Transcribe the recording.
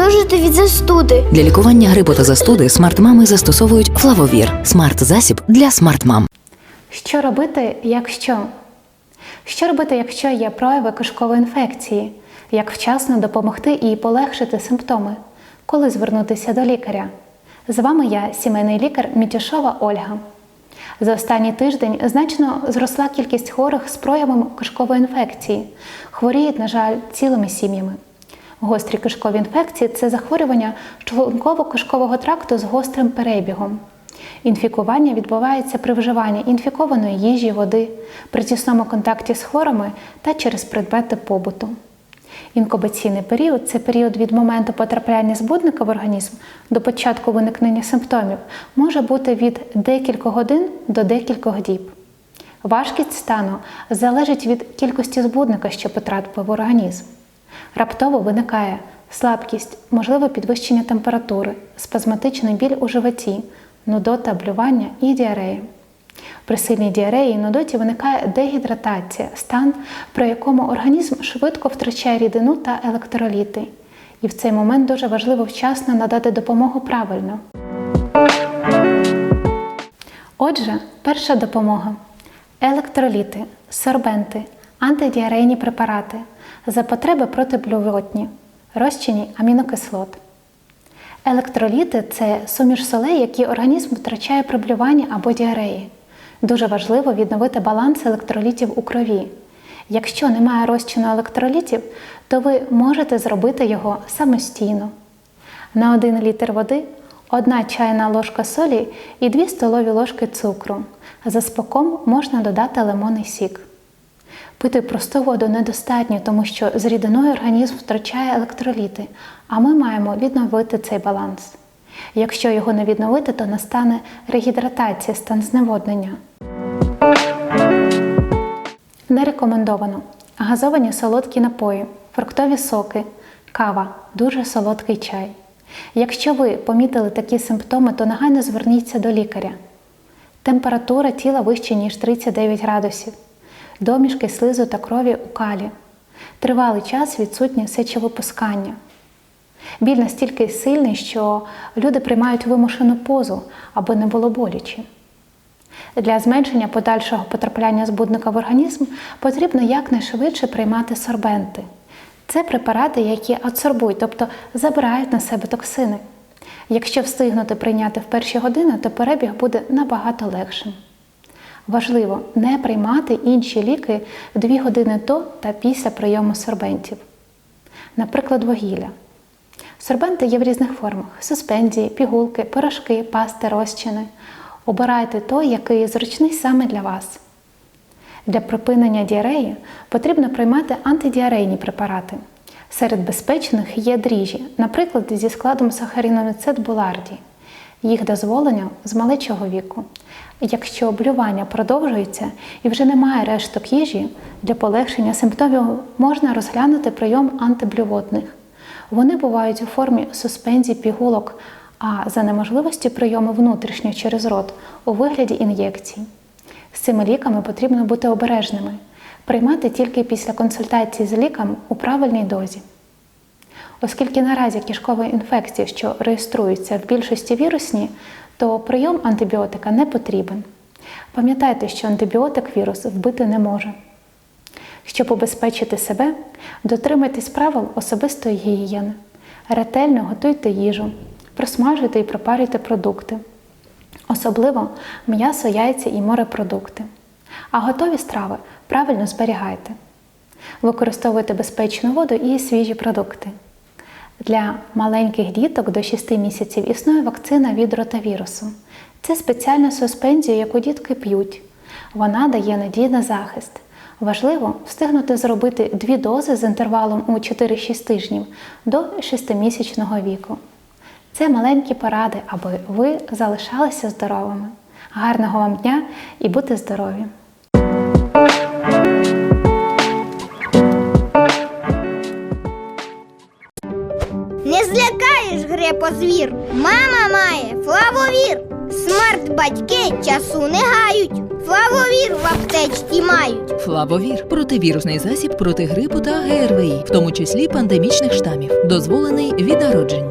одужати від застуди. Для лікування грипу та застуди смарт-мами застосовують флавовір смарт-засіб для смарт-мам. Що робити, якщо? Що робити, якщо є прояви кишкової інфекції? Як вчасно допомогти і полегшити симптоми? Коли звернутися до лікаря? З вами я, сімейний лікар Мітюшова Ольга. За останній тиждень значно зросла кількість хворих з проявами кишкової інфекції. Хворіють, на жаль, цілими сім'ями. Гострі кишкові інфекції це захворювання шлунково-кишкового тракту з гострим перебігом. Інфікування відбувається при вживанні інфікованої їжі, води, при тісному контакті з хворими та через предмети побуту. Інкубаційний період це період від моменту потрапляння збудника в організм до початку виникнення симптомів, може бути від декількох годин до декількох діб. Важкість стану залежить від кількості збудника, що потрапив в організм. Раптово виникає слабкість, можливе підвищення температури, спазматичний біль у животі, нудота, блювання і діарея. При сильній діареї і нудоті виникає дегідратація, стан, при якому організм швидко втрачає рідину та електроліти. І в цей момент дуже важливо вчасно надати допомогу правильно. Отже, перша допомога: електроліти, сорбенти, антидіарейні препарати, за потреби протиблювотні, розчині амінокислот. Електроліти це суміш солей, які організм втрачає при блюванні або діареї. Дуже важливо відновити баланс електролітів у крові. Якщо немає розчину електролітів, то ви можете зробити його самостійно. На 1 літр води 1 чайна ложка солі і 2 столові ложки цукру. За споком можна додати лимонний сік. Пити просту воду недостатньо, тому що з рідиною організм втрачає електроліти, а ми маємо відновити цей баланс. Якщо його не відновити, то настане регідратація, стан зневоднення. Не рекомендовано газовані солодкі напої, фруктові соки, кава, дуже солодкий чай. Якщо ви помітили такі симптоми, то негайно зверніться до лікаря. Температура тіла вища, ніж 39 градусів, домішки слизу та крові у калі, тривалий час відсутнє сечовипускання. Біль настільки сильний, що люди приймають вимушену позу, аби не було боляче. Для зменшення подальшого потрапляння збудника в організм потрібно якнайшвидше приймати сорбенти. Це препарати, які адсорбують, тобто забирають на себе токсини. Якщо встигнути прийняти в перші години, то перебіг буде набагато легшим. Важливо не приймати інші ліки 2 години до та після прийому сорбентів. Наприклад, вугілля. Сорбенти є в різних формах: суспензії, пігулки, порошки, пасти, розчини. Обирайте той, який зручний саме для вас. Для припинення діареї потрібно приймати антидіарейні препарати. Серед безпечних є дріжджі, наприклад, зі складом сахариноміцет буларді. Їх дозволено з малечого віку. Якщо блювання продовжується і вже немає решток їжі, для полегшення симптомів можна розглянути прийом антиблювотних. Вони бувають у формі суспензій пігулок, а за неможливості прийому внутрішньо через рот у вигляді ін'єкцій. З цими ліками потрібно бути обережними, приймати тільки після консультації з лікарем у правильній дозі. Оскільки наразі кишкові інфекції, що реєструються в більшості вірусні, то прийом антибіотика не потрібен. Пам'ятайте, що антибіотик вірус вбити не може. Щоб убезпечити себе, дотримайтесь правил особистої гігієни. Ретельно готуйте їжу, просмажуйте і пропарюйте продукти. Особливо м'ясо, яйця і морепродукти. А готові страви правильно зберігайте. Використовуйте безпечну воду і свіжі продукти. Для маленьких діток до 6 місяців існує вакцина від ротавірусу. Це спеціальна суспензія, яку дітки п'ють. Вона дає надійний захист. Важливо встигнути зробити дві дози з інтервалом у 4-6 тижнів до 6-місячного віку. Це маленькі поради, аби ви залишалися здоровими. Гарного вам дня і будьте здорові! Злякаєш. Мама має флавовір. Смарт батьки часу не гають. Флавовір в аптечці мають. Флавовір противірусний засіб проти грипу та ГРВІ, в тому числі пандемічних штамів, дозволений від народження.